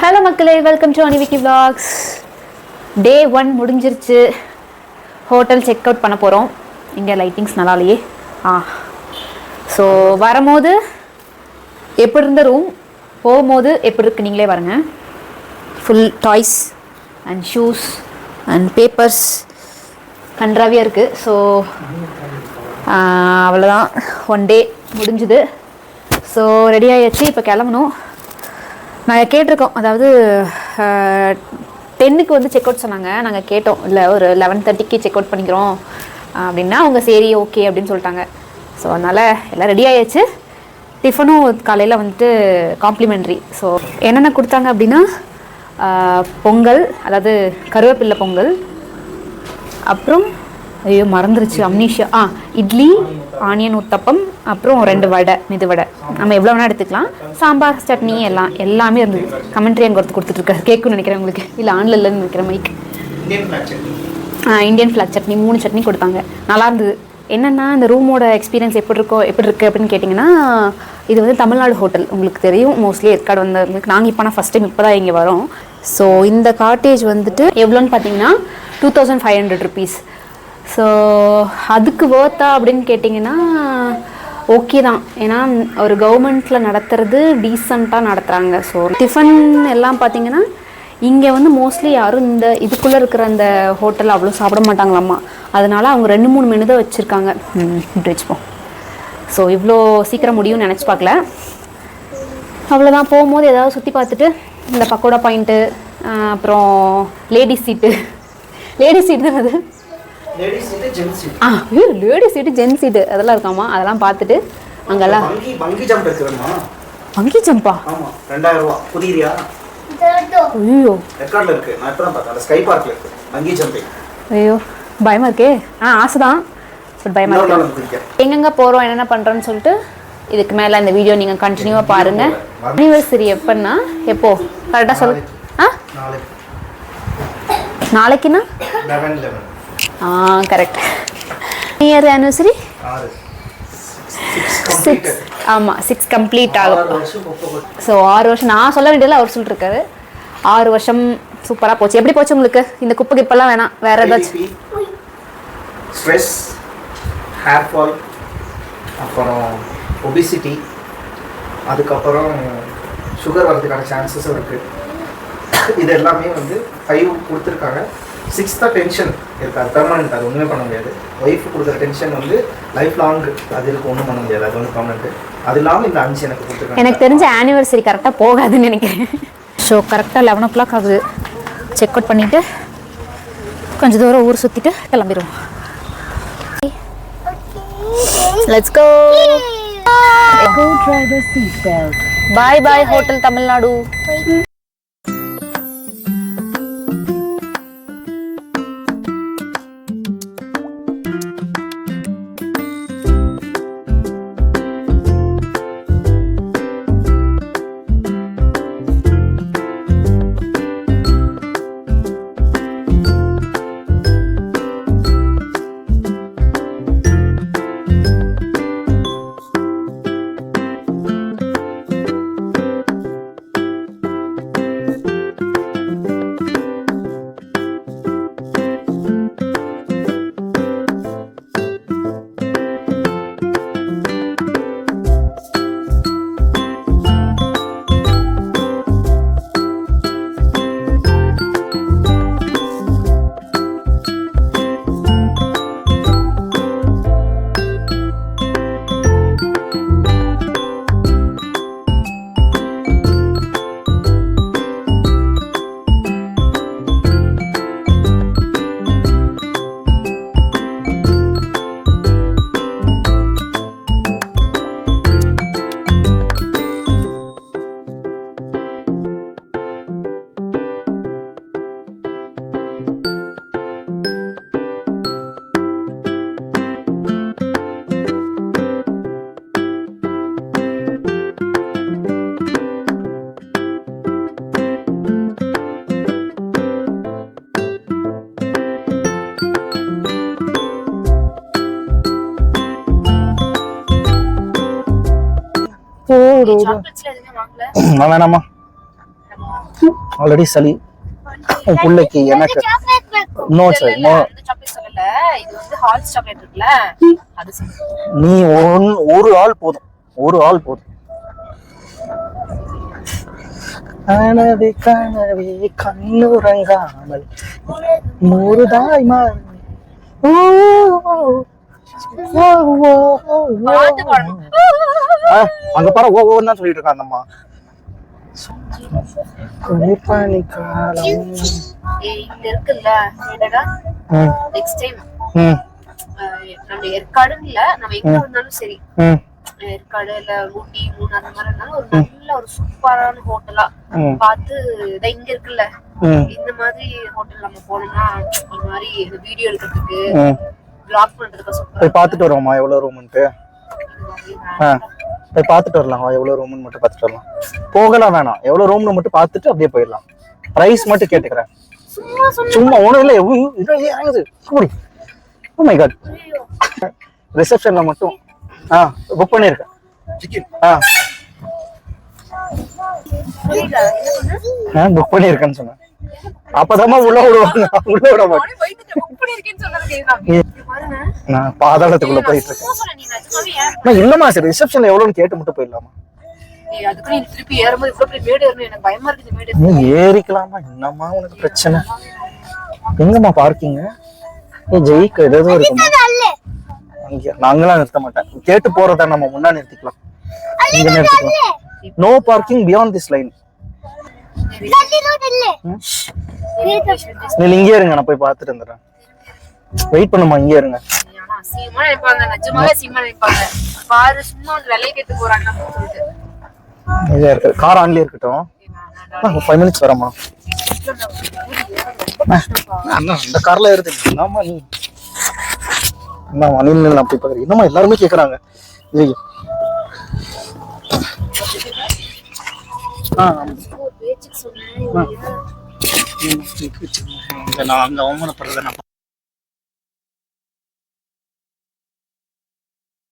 Hello மக்களே welcome to அனிவிக்கி vlogs. Day one முடிஞ்சிருச்சு. ஹோட்டல் செக் அவுட் பண்ண போகிறோம் இங்கே லைட்டிங்ஸ் நல்லா இல்லையே ஆ. ஸோ வரும்போது எப்படி இருந்த ரூம் போகும்போது எப்படி இருக்கு? நீங்களே பாருங்க. Full toys and shoes and papers கன்றாவியாக இருக்குது ஸோ அவ்வளோதான் ஒன் டே முடிஞ்சுது. ஸோ ரெடி ஆகிடுச்சு இப்போ கிளம்பணும். நாங்கள் கேட்டிருக்கோம். அதாவது டென்னுக்கு வந்து செக் அவுட் சொன்னாங்க. நாங்கள் கேட்டோம். இல்லை ஒரு லெவன் தேர்ட்டிக்கு செக் அவுட் பண்ணிக்கிறோம். அப்படின்னா அவங்க சரி ஓகே அப்படின்னு சொல்லிட்டாங்க. ஸோ அதனால் எல்லாம் ரெடி ஆயாச்சு. டிஃபனும் காலையில் வந்துட்டு காம்ப்ளிமெண்ட்ரி ஸோ என்னென்ன கொடுத்தாங்க அப்படின்னா பொங்கல் அதாவது கருவேப்பில்லை பொங்கல் அப்புறம் ஐயோ மறந்துருச்சு. அம்னீஷியா. ஆ இட்லி ஆனியன் உத்தப்பம் அப்புறம் ரெண்டு வடை மெது வடை. நம்ம எவ்வளோ வேணால் எடுத்துக்கலாம். சாம்பார் சட்னி எல்லாம் எல்லாமே இருந்தது. கமெண்ட்ரி அங்கே ஒருத்தர் கொடுத்துட்ருக்காரு கேட்குன்னு நினைக்கிறேன் உங்களுக்கு. இல்லை ஆன்ல இல்லைன்னு நினைக்கிறேன் மைக் இந்தியன் ஃப்ளாக் சட்னி. மூணு சட்னி கொடுத்தாங்க. நல்லா இருந்தது. என்னென்னா இந்த ரூமோட எக்ஸ்பீரியன்ஸ் எப்படி இருக்கோ எப்படி இருக்குது அப்படின்னு கேட்டிங்கன்னா இது வந்து தமிழ்நாடு ஹோட்டல் உங்களுக்கு தெரியும். மோஸ்ட்லி ஏற்காடு வந்தவங்களுக்கு. நாங்கள் இப்போ நான் ஃபஸ்ட் டைம் இப்போ தான் இங்கே வரோம். ஸோ இந்த காட்டேஜ் வந்துட்டு எவ்வளோன்னு பார்த்தீங்கன்னா two thousand five hundred rupees so அதுக்கு வேர்த்தா அப்படின்னு கேட்டிங்கன்னா ஓகே தான். ஏன்னா ஒரு கவர்மெண்ட்டில் நடத்துறது டீசெண்டாக நடத்துகிறாங்க ஸோ டிஃபன் எல்லாம் பார்த்தீங்கன்னா இங்கே வந்து மோஸ்ட்லி யாரும் இந்த இதுக்குள்ளே இருக்கிற அந்த ஹோட்டல் அவ்வளோ சாப்பிட மாட்டாங்களாம்மா. அதனால அவங்க ரெண்டு மூணு மெனு தான் வச்சுருக்காங்க. இப்படி வச்சுப்போம். ஸோ இவ்வளோ சீக்கிரம் முடியும்னு நினச்சி பார்க்கல. அவ்வளோதான் போகும்போது ஏதாவது சுற்றி பார்த்துட்டு இந்த பக்கோடா பாயிண்ட்டு அப்புறம் லேடிஸ் சீட்டு லேடிஸ் சீட்டு தான் அது. லேடிஸ் சீட்டு ஜென்ஸ் சீட் ஆ லேடிஸ் சீட்டு ஜென் சீட்டு அதெல்லாம் இருக்காமா? அதெல்லாம் பார்த்துட்டு அங்கெல்லாம். வங்கி வங்கி ஜம்ப் இருக்குதுமா வங்கி ஜம்பா ஆமா ரெண்டாயிரம் ரூபா. புரியுறியா ஐயோ. ரெக்கார்ட்ல இருக்கு. நான் இப்பதான் பார்த்தேன். அந்த ஸ்கை பார்க்ல இருக்கு. வங்கி ஜம்பிங் ஐயோ பயமாக இருக்கே. ஆ ஆசை தான் பட் பயமாக இன்னொரு இருக்கு. எங்கெங்க போகிறோம் என்னென்ன பண்ணுறோன்னு சொல்லிட்டு இதுக்கு மேலே இந்த வீடியோ நீங்கள் கண்டினியூவாக பாருங்கள் அனிவர்சரி எப்போன்னா எப்போ? கரெக்டாக சொல் ஆ? நாளைக்கு. நாளைக்குன்னா? லெவன் லெவன் ஆ கரெக்ட் இயர் ஆனிவர்சரி சிக்ஸ் ஆமாம் சிக்ஸ் கம்ப்ளீட் ஆகும். ஸோ ஆறு வருஷம். நான் சொல்ல வேண்டியதில்ல அவர் சொல்லிட்டுருக்காரு ஆறு வருஷம் சூப்பராக போச்சு. எப்படி போச்சு உங்களுக்கு? இந்த குப்பை கிப்பெல்லாம் வேணாம். வேற ஏதாச்சும்? ஸ்ட்ரெஸ் ஹேர் ஃபால் அப்புறம் ஒபிசிட்டி அதுக்கப்புறம் சுகர் வரதுக்கான சான்சஸும் இருக்குது இது எல்லாமே வந்து ஃபைவ் கொடுத்துருக்காங்க. சிக்ஸ் தான் டென்ஷன் இருக்குது பெர்மனெண்ட் அது ஒன்றுமே பண்ண முடியாது. ஒய்ஃப் கொடுக்குற டென்ஷன் வந்து லைஃப் லாங் அது இருக்கு ஒன்றும் பண்ண முடியாது. அது வந்து பர்மனெண்ட் அது இல்லாமல் இந்த அஞ்சு எனக்கு கொடுத்துருக்காங்க. எனக்கு தெரிஞ்ச ஆனிவர்சரி கரெக்டாக போகாதுன்னு நினைக்கிறேன். ஸோ கரெக்டாக லெவன் ஓ கிளாக் ஆகுது. செக் அவுட் பண்ணிவிட்டு கொஞ்சம் தூரம் ஊர் சுற்றிட்டு கிளம்பிடுவோம் let's go bye bye hotel Tamil Nadu நான் வேணாமா? ஆல்ரெடி சளி. உன் பிள்ளைக்கு எனக்கு நோ சார் நோ. நீ ஒரு ஆள் போதும். ஒரு ஆள் போதும். கனவே கனவே கண்ணுறங்காமல் முருதாய் மாறி. ஓ, ஓ, ஓ, ஓ, அங்க பாரு ஓன்னு தான் சொல்லிட்டு இருக்கா அந்த அம்மா. காலம் இங்க இருக்குல்ல நெக்ஸ்ட் டைம் நம்ம ஏற்காடுன்னு இல்ல நம்ம எங்க வந்தாலும் சரி. ஏற்காடு இல்ல ஊட்டி மூணு அந்த மாதிரி இருந்தாலும் ஒரு நல்ல ஒரு சூப்பரான ஹோட்டலா பார்த்து இதை இங்க இருக்குல்ல இந்த மாதிரி ஹோட்டல் நம்ம போனோம்னா ஒரு மாதிரி வீடியோ எடுக்கிறதுக்கு vlog பண்றதுக்கு சூப்பரா போய் பார்த்துட்டு வருவோமா எவ்வளோ ரூமுன்ட்டு போய் பார்த்துட்டு வரலாம். எவ்வளோ ரூம்னு மட்டும் பார்த்துட்டு வரலாம். போகலாம் வேணாம். எவ்வளோ ரூம்னு மட்டும் பார்த்துட்டு அப்படியே போயிடலாம். ப்ரைஸ் மட்டும் கேட்டுக்கிறேன். சும்மா ஒன்றும் இல்லை. இது ஆகுது? அப்படி ஓ மை காட் ரிசப்ஷனில் மட்டும் ஆ புக் பண்ணியிருக்கேன் சொன்ன ஆ. புக் பண்ணியிருக்கேன்னு சொன்னேன். அப்போதாம்மா உள்ள விடுவாங்க. உள்ள விட மாட்டேன் நானே பாதாளத்துக்குள்ள போயிட்டு இருக்கேன். இல்லம்மா சரி ரிசப்ஷன்ல எவ்வளோன்னு கேட்டு மட்டும் போயிடலாமா? ஏறிக்கலாமா? என்னம்மா உனக்கு பிரச்சனை? எங்கம்மா பார்க்கிங்க ஏ ஜெயிக்க ஏதோ இருக்குமா? அங்க நாங்களாம் நிறுத்த மாட்டேன். கேட்டு போறத நம்ம முன்னா நிறுத்திக்கலாம். இங்க நிறுத்திக்கலாம். No parking beyond this line நீ இங்கே இருங்க நான் போய் பார்த்துட்டு வந்துடுறேன். வெயிட் பண்ணுமா இங்கே இருங்க. அசிங்கமா நினைப்பாங்க நிஜமாவே அசிங்கமா நினைப்பாங்க. பாரு சும்மா வந்து வெள்ளைய கேட்டு போறாங்க அப்படின்னு சொல்லிட்டு. இதே இருக்கு கார் ஆன்லயே இருக்கட்டும். ஃபைவ் மினிட்ஸ் வரமா. அண்ணா அந்த கார்ல ஏறுது என்னம்மா நீ. என்னம்மா நீ நில்லு, நான் போய் பார்க்குறேன். என்னம்மா எல்லாருமே கேட்குறாங்க ஐயோ ஆ நான் அங்கே அவமானப்படுறத நான்